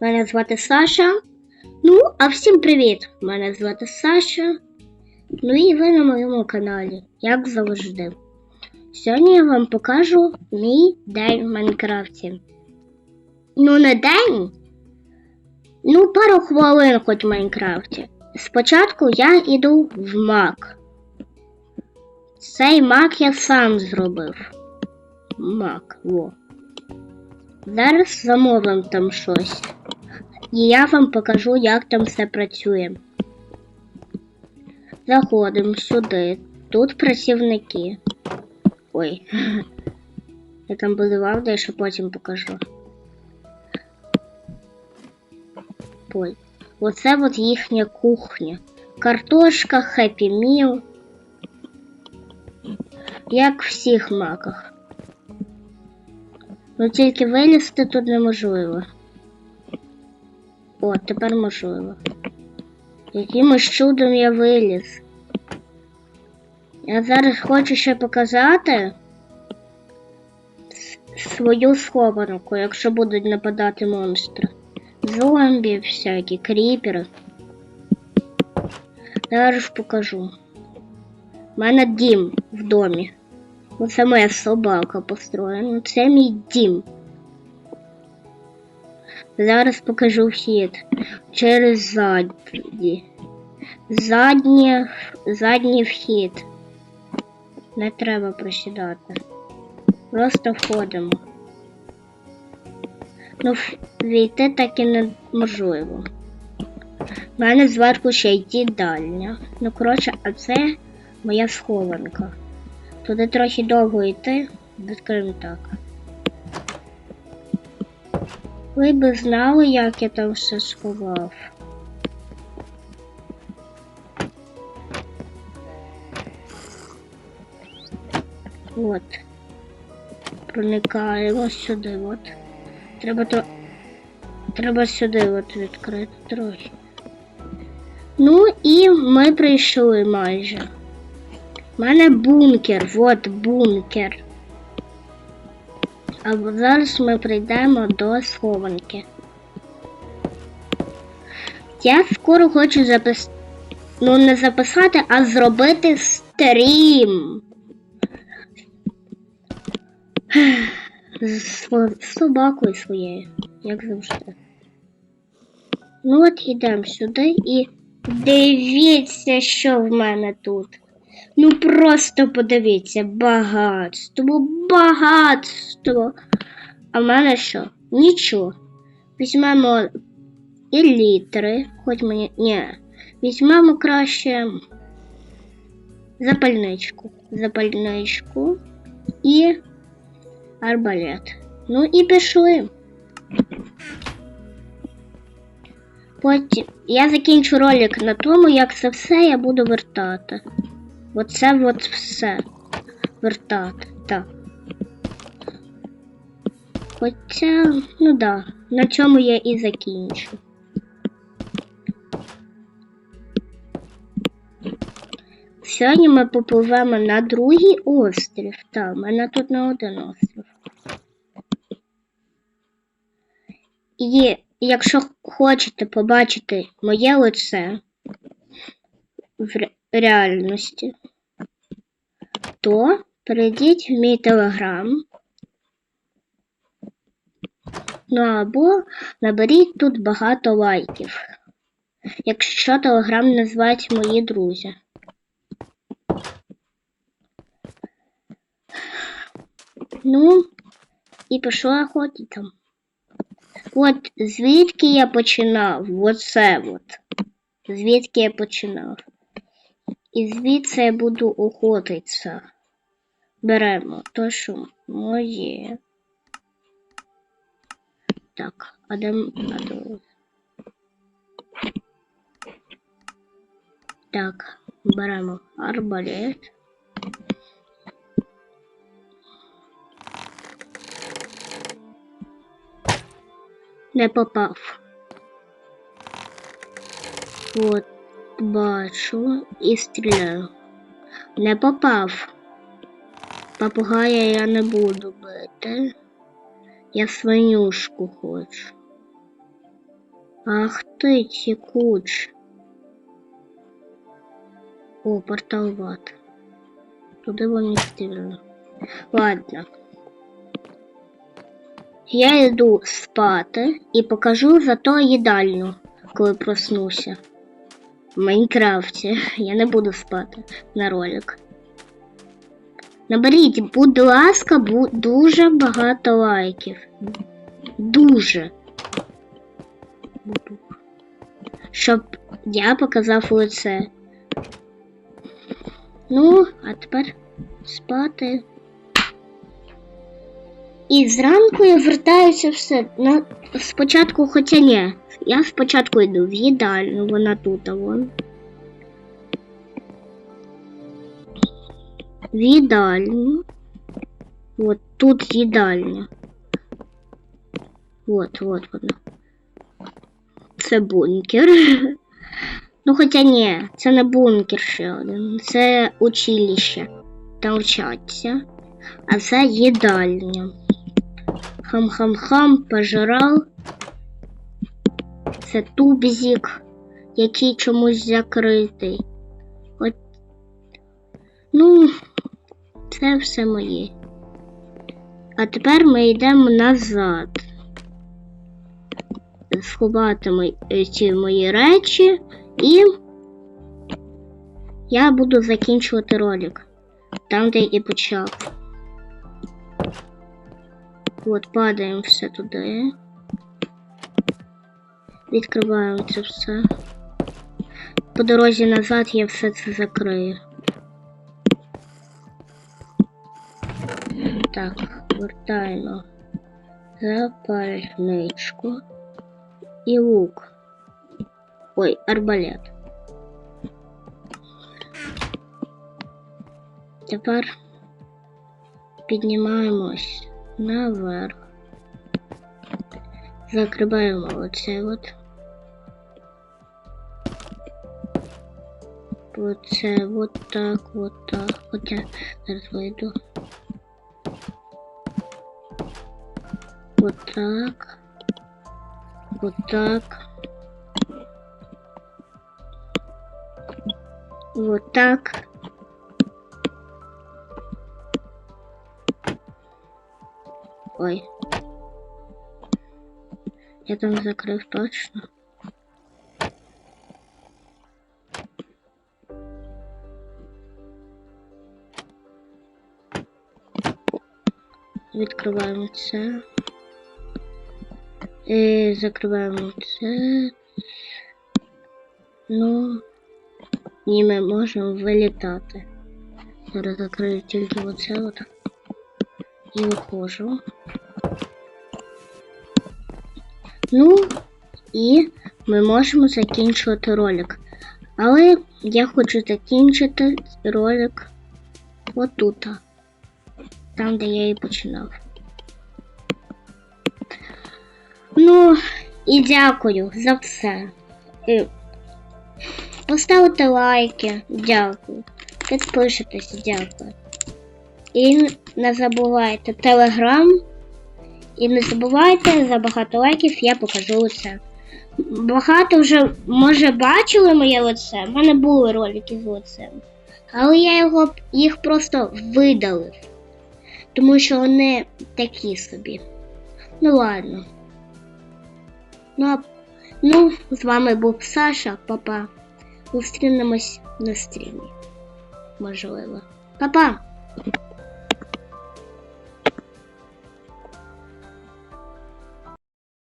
Мене звати Саша. Ну, а всім привіт! Мене звати Саша. Ну і ви на моєму каналі, як завжди. Сьогодні я вам покажу мій день в Майнкрафті. Ну, не день. Ну, пару хвилин хоч в Майнкрафті. Спочатку я йду в Мак. Цей мак я сам зробив. Мак, во. Зараз замовимо там щось. І я вам покажу, як там все працює. Заходимо сюди. Тут працівники. Ой. Я там будував, дещо потім покажу. Ой. Оце от їхня кухня. Картошка, хеппі міл. Як в всіх маках. Ну тільки вилізти тут неможливо. О, тепер можливо. Якимось чудом я виліз. Я зараз хочу ще показати свою схованку, якщо будуть нападати монстри. Зомбі всякі, кріпери. Зараз покажу. У мене дім в домі. Оце моя собака построєна. Це мій дім. Зараз покажу вхід через задні. Заднє, задній вхід. Не треба присідати. Просто входимо. Ну, війти так і неможливо. У мене зверху ще й дальня. Ну, коротше, а це моя схованка. Туди трохи довго йти, відкриємо так. Ви би знали, як я там все сховав. От. Проникаємо сюди, от. Треба то. Треба сюди от відкрити трохи. Ну і ми прийшли майже. У мене бункер, от бункер. А зараз ми прийдемо до схованки. Я скоро хочу запис... Ну, не записати, а зробити стрім. З собакою своєю, як завжди. Ну от ідемо сюди і дивіться, що в мене тут. Ну просто подивіться, багатство, багатство. А в мене що? Нічого. Візьмемо і літри, хоч мені. Ні. Візьмемо краще запальничку. Запальничку і арбалет. Ну і пішли. Потім я закінчу ролик на тому, як це все я буду вертати. Оце от все. Вертати. Так. Хоча, ну да, на цьому я і закінчу. Сьогодні ми попливемо на другий острів. Так, у мене тут не один острів. І якщо хочете побачити моє лице в ре- реальності, то перейдіть в мій телеграм. Ну або наберіть тут багато лайків. Якщо телеграм називають мої друзі. Ну, і пішла охоті там. От звідки я починав? Оце от. Звідки я починав. І звідси я буду охотитися. Беремо то, що моє. Так, а де? Так, беремо арбалет. Не попав. От, бачу і стріляю. Не попав. Попугая я не буду бити. Я свинюшку хочу. Ах ти, тікуч. О, портал в ад. Туди не стильно. Ладно. Я йду спати і покажу зато їдальню, коли проснуся. В Майнкрафті. Я не буду спати на ролик. Наберіть, будь ласка, дуже багато лайків. Дуже. Щоб я показав лице. Ну, а тепер спати. І зранку я вертаюся все. На, спочатку, хоча ні. Я спочатку йду в їдальню, вона тут, а вон. В їдальню. Вот тут їдальня. Вот, вот вона. Це бункер. Ну, хоча ні, це не бункер ще один. Це училище. Там вчаться. А це їдальня. Хам-хам-хам, пожирав. Це тубзик, який чомусь закритий. От. Ну, це все моє. А тепер ми йдемо назад. Сховати мої, ці мої речі і я буду закінчувати ролик. Там, де і почав. От, падаємо все туди. Відкриваємо це все. По дорозі назад я все це закрию. Так, вертаємо запальничку і лук. Ой, арбалет. Тепер піднімаємось наверх. Закриваємо оце от. Оце вот так, вот так. Хоча зараз вийду. Вот так. Вот так. Вот так. Ой. Я там закрив точно. Відкриваємо це. І закриваємо це. Ну, і ми можемо вилітати. Зараз закрию тільки оце от. І виходжу. Ну, і ми можемо закінчувати ролик. Але я хочу закінчити ролик отут. Там, де я і починав. Ну, і дякую за все. Поставте лайки, дякую. Підпишитесь, дякую. І не забувайте телеграм. І не забувайте за багато лайків я покажу лице. Багато вже, може, бачили моє лице. У мене були ролики з лицем. Але я його, їх просто видалив. Тому що вони такі собі. Ну ладно. Ну, а, ну, з вами був Саша, папа. Зустрінемось на стрімі. Можливо. Па-па!